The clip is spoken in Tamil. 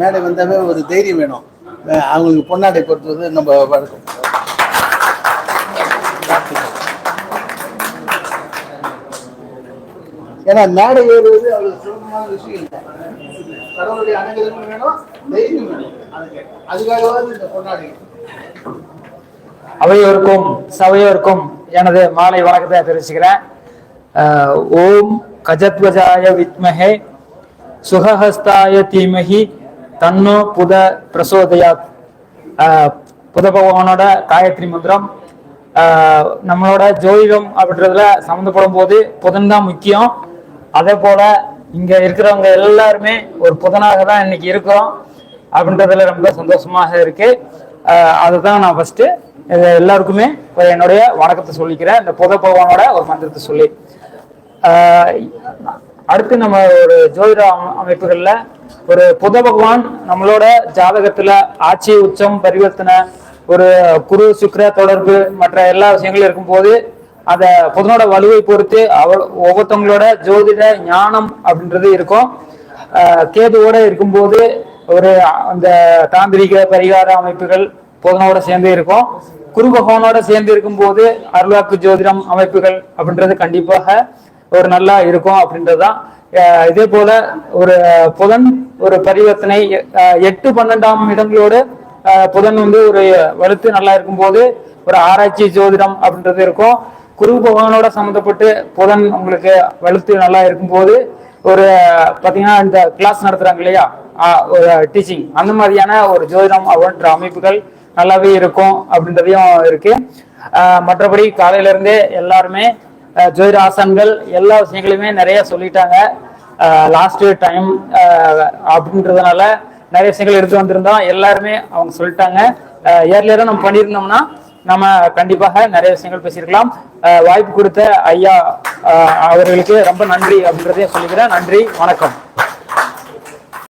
மேடை வந்தாவே ஒரு தைரியம் வேணும். அவங்களுக்கு பொன்னாடை பொறுத்தது நம்ம வழக்கம் ஏன்னா மேடை ஏறுவது அவ்வளவு சுலபமான விஷயம் இல்லை. கடவுளுடைய அனுகிரகம் வேணும் தைரியம் வேணும். அதுக்காகவாது இந்த பொன்னாடை. அவையோருக்கும் சபையோருக்கும் எனது மாலை வணக்கத்தை தெரிவிச்சுக்கிறேன். ஓம் கஜத்வஜாய வித்மஹே சுகஹஸ்தாய தீமகி தன்னோ புத பிரசோதயா புத பகவானோட காயத்ரி மந்திரம். நம்மளோட ஜோதிடம் அப்படின்றதுல சம்மந்தப்படும் போது புதன் தான் முக்கியம். அதே போல இங்க இருக்கிறவங்க எல்லாருமே ஒரு புதனாக தான் இன்னைக்கு இருக்கிறோம். அப்படின்றதுல ரொம்ப சந்தோஷமாக இருக்கு. அதுதான் நான் ஃபர்ஸ்ட் எல்லாருக்குமே என்னுடைய வணக்கத்தை சொல்லிக்கிறேன். இந்த புத பகவானோட ஒரு மந்திரத்தை சொல்லி. அடுத்து நம்ம ஒரு ஜோதிட அமைப்புகளில் அமைப்புகள்ல ஒரு புத பகவான் நம்மளோட ஜாதகத்துல ஆட்சி உச்சம் பரிவர்த்தனை ஒரு குரு சுக்கர தொடர்பு மற்ற எல்லா விஷயங்களும் இருக்கும்போது அந்த புதனோட வலுவை பொறுத்து அவ ஒவ்வொருத்தவங்களோட ஜோதிட ஞானம் அப்படின்றது இருக்கும். கேதுவோட இருக்கும்போது ஒரு அந்த தாந்திரிக பரிகார அமைப்புகள் புதனோட சேர்ந்து இருக்கும். குரு பகவானோட சேர்ந்து இருக்கும்போது அருள்வாக்கு ஜோதிடம் அமைப்புகள் அப்படின்றது கண்டிப்பாக ஒரு நல்லா இருக்கும் அப்படின்றதுதான் இதே போல ஒரு புதன் ஒரு பரிவர்த்தனை எட்டு பன்னெண்டாம் இடங்களோடு புதன் வந்து ஒரு வலுத்து நல்லா இருக்கும்போது ஒரு ஆராய்ச்சி ஜோதிடம் அப்படின்றது இருக்கும். குரு பகவானோட சம்மந்தப்பட்டு புதன் உங்களுக்கு வலுத்து நல்லா இருக்கும்போது ஒரு பார்த்தீங்கன்னா இந்த கிளாஸ் நடத்துறாங்க இல்லையா? ஒரு டீச்சிங் அந்த மாதிரியான ஒரு ஜோதிடம் அப்படின்ற அமைப்புகள் நல்லாவே இருக்கும் அப்படின்றதையும் இருக்கு. மற்றபடி காலையில இருந்தே எல்லாருமே ஜோதிட ஆசான்கள் எல்லா விஷயங்களையுமே நிறைய சொல்லிட்டாங்க. லாஸ்ட் டைம் அப்படின்றதுனால நிறைய விஷயங்கள் எடுத்து வந்திருந்தோம் எல்லாருமே அவங்க சொல்லிட்டாங்க. ஏர்லியராக நம்ம பண்ணியிருந்தோம்னா நம்ம கண்டிப்பாக நிறைய விஷயங்கள் பேசியிருக்கலாம். வாய்ப்பு கொடுத்த ஐயா அவர்களுக்கு ரொம்ப நன்றி அப்படின்றதையும் சொல்லிக்கிறேன். நன்றி வணக்கம்.